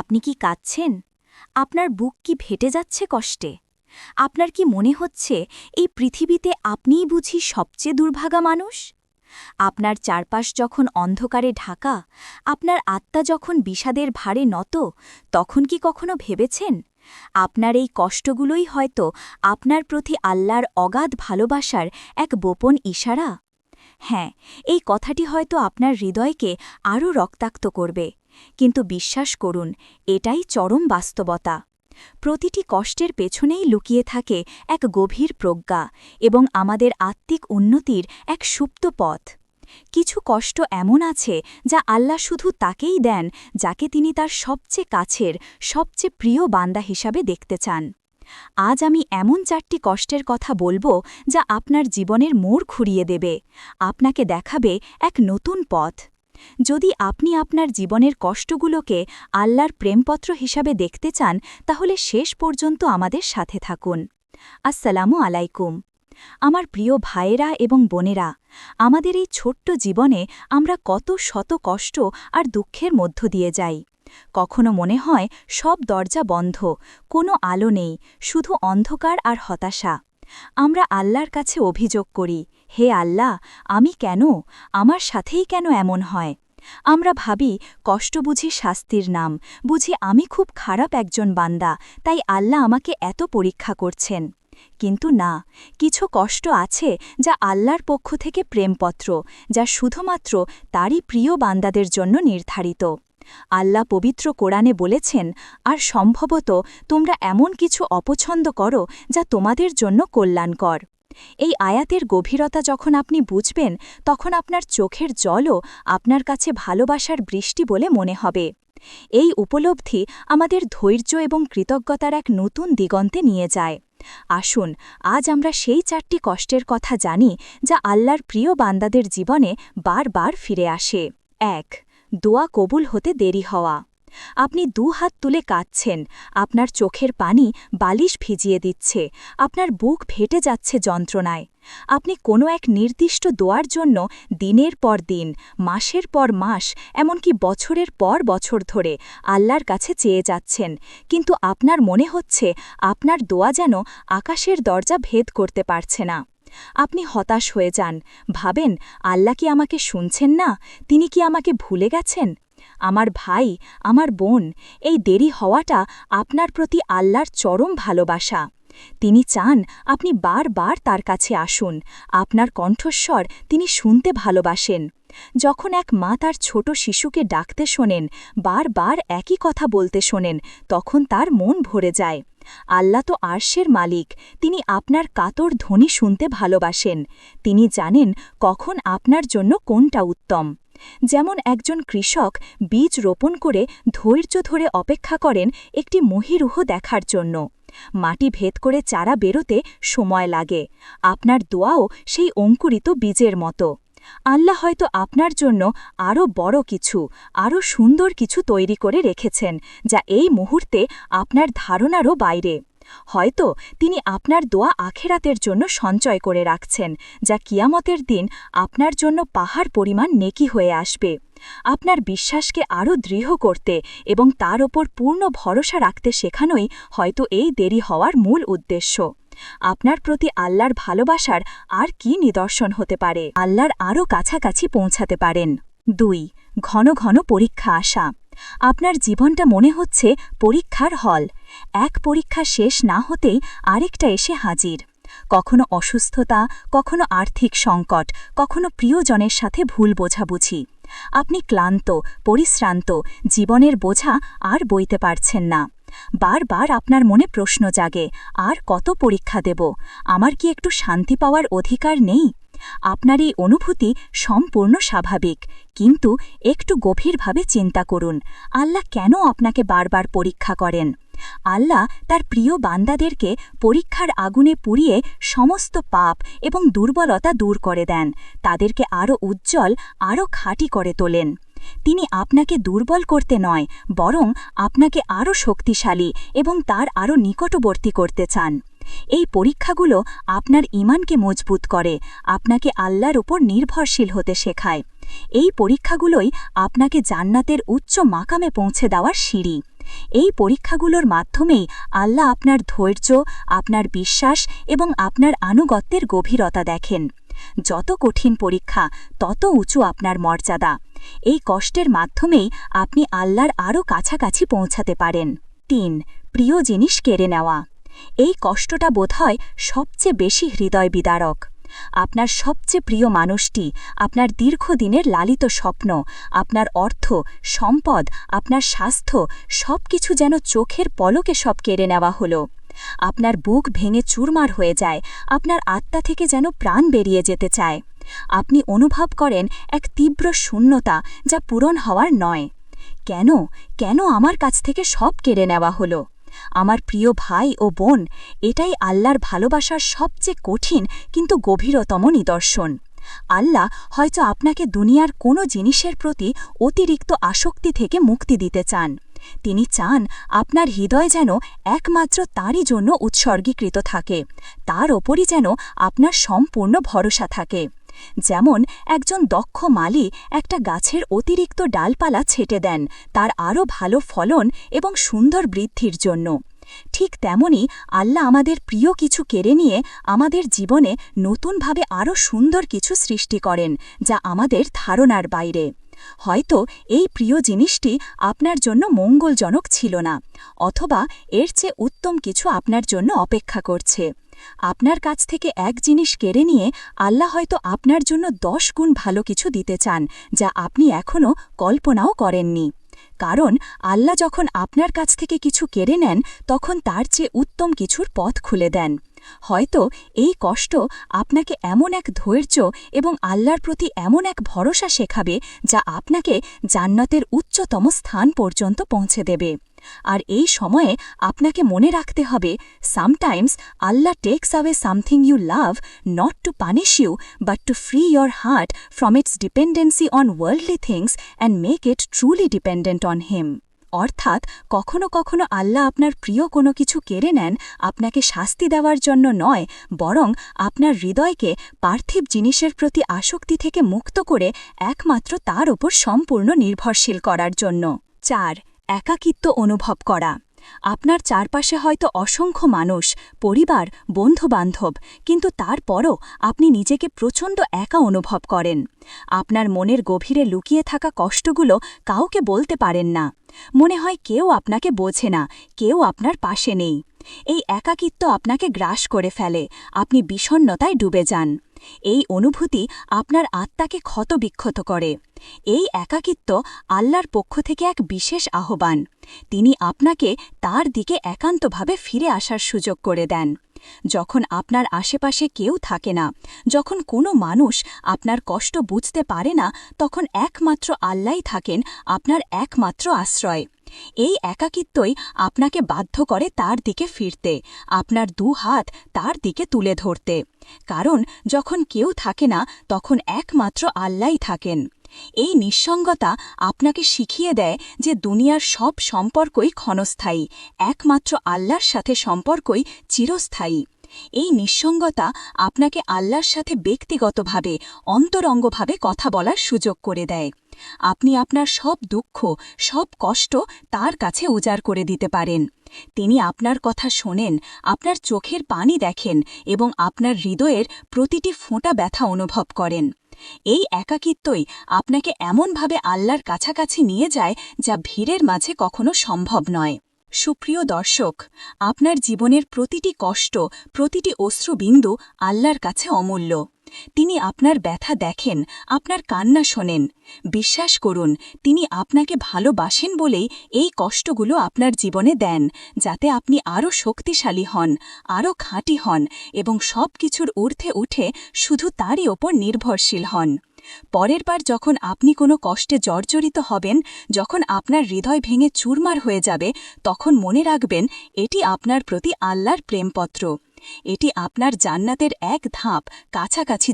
আপনি কি কাঁদছেন? আপনার বুক কি ভেটে যাচ্ছে কষ্টে? আপনার কি মনে হচ্ছে এই পৃথিবীতে আপনিই বুঝি সবচেয়ে দুর্ভাগা মানুষ? আপনার চারপাশ যখন অন্ধকারে ঢাকা, আপনার আত্মা যখন বিষাদের ভারে নত, তখন কি কখনো ভেবেছেন? আপনার এই কষ্টগুলোই হয়তো আপনার প্রতি আল্লাহর অগাধ ভালোবাসার এক গোপন ইশারা। হ্যাঁ এই কথাটি হয়তো আপনার হৃদয়কে আরও রক্তাক্ত করবে। কিন্তু বিশ্বাস করুন, এটাই চরম বাস্তবতা। প্রতিটি কষ্টের পেছনেই লুকিয়ে থাকে এক গভীর প্রজ্ঞা এবং আমাদের আত্মিক উন্নতির এক সুপ্ত পথ। কিছু কষ্ট এমন আছে যা আল্লাহ শুধু তাকেই দেন, যাকে তিনি তার সবচেয়ে কাছের, সবচেয়ে প্রিয় বান্দা হিসাবে দেখতে চান। আজ আমি এমন চারটি কষ্টের কথা বলব যা আপনার জীবনের মোড় খুঁড়িয়ে দেবে। আপনাকে দেখাবে এক নতুন পথ। যদি আপনি আপনার জীবনের কষ্টগুলোকে আল্লাহর প্রেমপত্র হিসাবে দেখতে চান, তাহলে শেষ পর্যন্ত আমাদের সাথে থাকুন। আসসালামু আলাইকুম। আমার প্রিয় ভাইয়েরা এবং বোনেরা, আমাদের এই ছোট্ট জীবনে আমরা কত শত কষ্ট আর দুঃখের মধ্য দিয়ে যাই। কখনো মনে হয় সব দরজা বন্ধ, কোনো আলো নেই, শুধু অন্ধকার আর হতাশা। আমরা আল্লাহর কাছে অভিযোগ করি, হে আল্লাহ, আমি কেন? আমার সাথেই কেন এমন হয়? আমরা ভাবি, কষ্ট বুঝি শাস্তির নাম, বুঝি আমি খুব খারাপ একজন বান্দা, তাই আল্লাহ আমাকে এত পরীক্ষা করছেন। কিন্তু না, কিছু কষ্ট আছে যা আল্লাহর পক্ষ থেকে প্রেমপত্র, যা শুধুমাত্র তারই প্রিয় বান্দাদের জন্য নির্ধারিত। আল্লাহ পবিত্র কোরআনে বলেছেন, আর সম্ভবত তোমরা এমন কিছু অপছন্দ করো যা তোমাদের জন্য কল্যাণকর। এই আয়াতের গভীরতা যখন আপনি বুঝবেন, তখন আপনার চোখের জলও আপনার কাছে ভালোবাসার বৃষ্টি বলে মনে হবে। এই উপলব্ধি আমাদের ধৈর্য এবং কৃতজ্ঞতার এক নতুন দিগন্তে নিয়ে যায়। আসুন, আজ আমরা সেই চারটি কষ্টের কথা জানি যা আল্লাহর প্রিয় বান্দাদের জীবনে বারবার ফিরে আসে। এক দোয়া কবুল হতে দেরি হওয়া। আপনি দু হাত তুলে কাঁদছেন, আপনার চোখের পানি বালিশ ভিজিয়ে দিচ্ছে, আপনার বুক ফেটে যাচ্ছে যন্ত্রণায়। আপনি কোনো এক নির্দিষ্ট দোয়ার জন্য দিনের পর দিন, মাসের পর মাস, এমনকি বছরের পর বছর ধরে আল্লাহর কাছে চেয়ে যাচ্ছেন, কিন্তু আপনার মনে হচ্ছে আপনার দোয়া যেন আকাশের দরজা ভেদ করতে পারছে না। আপনি হতাশ হয়ে যান। ভাবেন, আল্লাহ কি আমাকে শুনছেন না? তিনি কি আমাকে ভুলে গেছেন? আমার ভাই, আমার বোন, এই দেরি হওয়াটা আপনার প্রতি আল্লাহর চরম ভালোবাসা। তিনি চান আপনি বারবার তার কাছে আসুন। আপনার কণ্ঠস্বর তিনি শুনতে ভালোবাসেন। যখন এক মা তার ছোট শিশুকে ডাকতে শোনেন, বারবার একই কথা বলতে শোনেন, তখন তার মন ভরে যায়। আল্লাহ তো আর্শের মালিক, তিনি আপনার কাতর ধ্বনি শুনতে ভালোবাসেন। তিনি জানেন কখন আপনার জন্য কোনটা উত্তম। যেমন একজন কৃষক বীজ রোপণ করে ধৈর্য ধরে অপেক্ষা করেন একটি মহিরুহ দেখার জন্য। মাটি ভেদ করে চারা বেরোতে সময় লাগে। আপনার দোয়াও সেই অঙ্কুরিত বীজের মতো। আল্লাহ হয়তো আপনার জন্য আরও বড় কিছু আরও সুন্দর কিছু তৈরি করে রেখেছেন, যা এই মুহূর্তে আপনার ধারণারও বাইরে। হয়তো তিনি আপনার দোয়া আখেরাতের জন্য সঞ্চয় করে রাখছেন, যা কিয়ামতের দিন আপনার জন্য পাহাড় পরিমাণ নেকি হয়ে আসবে। আপনার বিশ্বাসকে আরও দৃঢ় করতে এবং তার ওপর পূর্ণ ভরসা রাখতে শেখানোই হয়তো এই দেরি হওয়ার মূল উদ্দেশ্য। আপনার প্রতি আল্লাহর ভালোবাসার আর কি নিদর্শন হতে পারে? আল্লাহর আরও কাছাকাছি পৌঁছাতে পারেন। দুই, ঘন ঘন পরীক্ষা আসা। আপনার জীবনটা মনে হচ্ছে পরীক্ষার হল। এক পরীক্ষা শেষ না হতেই আরেকটা এসে হাজির। কখনো অসুস্থতা, কখনো আর্থিক সংকট, কখনো প্রিয়জনের সাথে ভুল বোঝাবুঝি। আপনি ক্লান্ত, পরিশ্রান্ত, জীবনের বোঝা আর বইতে পারছেন না। বারবার আপনার মনে প্রশ্ন জাগে, আর কত পরীক্ষা দেব? আমার কি একটু শান্তি পাওয়ার অধিকার নেই? আপনার এই অনুভূতি সম্পূর্ণ স্বাভাবিক, কিন্তু একটু গভীরভাবে চিন্তা করুন, আল্লাহ কেন আপনাকে বারবার পরীক্ষা করেন? আল্লাহ তার প্রিয় বান্দাদেরকে পরীক্ষার আগুনে পুড়িয়ে সমস্ত পাপ এবং দুর্বলতা দূর করে দেন, তাদেরকে আরও উজ্জ্বল আরও খাঁটি করে তোলেন। তিনি আপনাকে দুর্বল করতে নয়, বরং আপনাকে আরও শক্তিশালী এবং তার আরও নিকটবর্তী করতে চান। এই পরীক্ষাগুলো আপনার ইমানকে মজবুত করে, আপনাকে আল্লাহর উপর নির্ভরশীল হতে শেখায়। এই পরীক্ষাগুলোই আপনাকে জান্নাতের উচ্চ মাকামে পৌঁছে দেওয়ার সিঁড়ি। এই পরীক্ষাগুলোর মাধ্যমেই আল্লাহ আপনার ধৈর্য, আপনার বিশ্বাস এবং আপনার আনুগত্যের গভীরতা দেখেন। যত কঠিন পরীক্ষা, তত উঁচু আপনার মর্যাদা। এই কষ্টের মাধ্যমেই আপনি আল্লাহর আরও কাছাকাছি পৌঁছাতে পারেন। তিন, প্রিয় জিনিস কেড়ে নেওয়া। এই কষ্টটা বোধহয় সবচেয়ে বেশি হৃদয় বিদারক আপনার সবচেয়ে প্রিয় মানুষটি আপনার দীর্ঘদিনের লালিত স্বপ্ন, আপনার অর্থ, সম্পদ, আপনার স্বাস্থ্য সব কিছু যেন চোখের পলকে সব কেড়ে নেওয়া হলো। আপনার বুক ভেঙে চুরমার হয়ে যায়, আপনার আত্মা থেকে যেন প্রাণ বেরিয়ে যেতে চায়। আপনি অনুভব করেন এক তীব্র শূন্যতা যা পূরণ হওয়ার নয়। কেন? কেন আমার কাছ থেকে সব কেড়ে নেওয়া হলো? আমার প্রিয় ভাই ও বোন, এটাই আল্লাহর ভালোবাসার সবচেয়ে কঠিন কিন্তু গভীরতম নিদর্শন। আল্লাহ হয়তো আপনাকে দুনিয়ার কোনো জিনিসের প্রতি অতিরিক্ত আসক্তি থেকে মুক্তি দিতে চান। তিনি চান আপনার হৃদয় যেন একমাত্র তাঁরই জন্য উৎসর্গীকৃত থাকে, তার ওপরই যেন আপনার সম্পূর্ণ ভরসা থাকে। যেমন একজন দক্ষ মালি একটা গাছের অতিরিক্ত ডালপালা ছেটে দেন, তার আরও ভালো ফলন এবং সুন্দর বৃদ্ধির জন্য। ঠিক তেমনি আল্লাহ আমাদের প্রিয় কিছু কেড়ে নিয়ে আমাদের জীবনে নতুনভাবে আরও সুন্দর কিছু সৃষ্টি করেন, যা আমাদের ধারণার বাইরে। হয়তো এই প্রিয় জিনিসটি আপনার জন্য মঙ্গলজনক ছিল না, অথবা এর চেয়ে উত্তম কিছু আপনার জন্য অপেক্ষা করছে। আপনার কাছ থেকে এক জিনিস কেড়ে নিয়ে আল্লাহ হয়তো আপনার জন্য দশ গুণ ভালো কিছু দিতে চান, যা আপনি এখনও কল্পনাও করেননি। কারণ আল্লাহ যখন আপনার কাছ থেকে কিছু কেড়ে নেন, তখন তার চেয়ে উত্তম কিছুর পথ খুলে দেন। হয়তো এই কষ্ট আপনাকে এমন এক ধৈর্য এবং আল্লাহর প্রতি এমন এক ভরসা শেখাবে, যা আপনাকে জান্নাতের উচ্চতম স্থান পর্যন্ত পৌঁছে দেবে। আর এই সময়ে আপনাকে মনে রাখতে হবে sometimes Allah takes away something you love not to punish you but to free your heart from its dependency on worldly things and make it truly dependent on him অর্থাৎ, কখনো কখনো আল্লাহ আপনার প্রিয় কোনো কিছু কেড়ে নেন, আপনাকে শাস্তি দেওয়ার জন্য নয়, বরং আপনার হৃদয়কে পার্থিব জিনিসের প্রতি আসক্তি থেকে মুক্ত করে একমাত্র তার ওপর সম্পূর্ণ নির্ভরশীল করার জন্য। চার একাকিত্ব অনুভব করা। আপনার চারপাশে হয়তো অসংখ্য মানুষ, পরিবার, বন্ধুবান্ধব, কিন্তু তারপরও আপনি নিজেকে প্রচণ্ড একা অনুভব করেন। আপনার মনের গভীরে লুকিয়ে থাকা কষ্টগুলো কাউকে বলতে পারেন না। মনে হয় কেউ আপনাকে বোঝে না, কেউ আপনার পাশে নেই। এই একাকিত্ব আপনাকে গ্রাস করে ফেলে, আপনি বিষণ্নতায় ডুবে যান। এই অনুভূতি আপনার আত্মাকে ক্ষতবিক্ষত করে। এই একাকিত্ব আল্লাহর পক্ষ থেকে এক বিশেষ আহ্বান। তিনি আপনাকে তার দিকে একান্তভাবে ফিরে আসার সুযোগ করে দেন। যখন আপনার আশেপাশে কেউ থাকে না, যখন কোনো মানুষ আপনার কষ্ট বুঝতে পারে না, তখন একমাত্র আল্লাই থাকেন, আপনার একমাত্র আশ্রয়। এই একাকিত্বই আপনাকে বাধ্য করে তার দিকে ফিরতে, আপনার দু হাত তার দিকে তুলে ধরতে। কারণ যখন কেউ থাকে না, তখন একমাত্র আল্লাই থাকেন। এই নিঃসঙ্গতা আপনাকে শিখিয়ে দেয় যে দুনিয়ার সব সম্পর্কই ক্ষণস্থায়ী, একমাত্র আল্লাহর সাথে সম্পর্কই চিরস্থায়ী। এই নিঃসঙ্গতা আপনাকে আল্লাহর সাথে ব্যক্তিগতভাবে, অন্তরঙ্গভাবে কথা বলার সুযোগ করে দেয়। আপনি আপনার সব দুঃখ, সব কষ্ট তার কাছে উজাড় করে দিতে পারেন। তিনি আপনার কথা শোনেন, আপনার চোখের পানি দেখেন এবং আপনার হৃদয়ের প্রতিটি ফোঁটা ব্যথা অনুভব করেন। এই একাকিত্বই আপনাকে এমনভাবে আল্লাহর কাছাকাছি নিয়ে যায় যা ভিড়ের মাঝে কখনো সম্ভব নয়। সুপ্রিয় দর্শক, আপনার জীবনের প্রতিটি কষ্ট, প্রতিটি অশ্রুবিন্দু আল্লাহর কাছে অমূল্য। তিনি আপনার ব্যথা দেখেন, আপনার কান্না শোনেন। বিশ্বাস করুন, তিনি আপনাকে ভালোবাসেন বলেই এই কষ্টগুলো আপনার জীবনে দেন, যাতে আপনি আরও শক্তিশালী হন, আরও খাঁটি হন এবং সব কিছুর ঊর্ধ্বে উঠে শুধু তারই ওপর নির্ভরশীল হন। পরের বার যখন আপনি কোনো কষ্টে জর্জরিত হবেন, যখন আপনার হৃদয় ভেঙে চুরমার হয়ে যাবে, তখন মনে রাখবেন, এটি আপনার প্রতি আল্লাহর প্রেমপত্র। এটি আপনার জান্নাতের এক ধাপ কাছাকাছি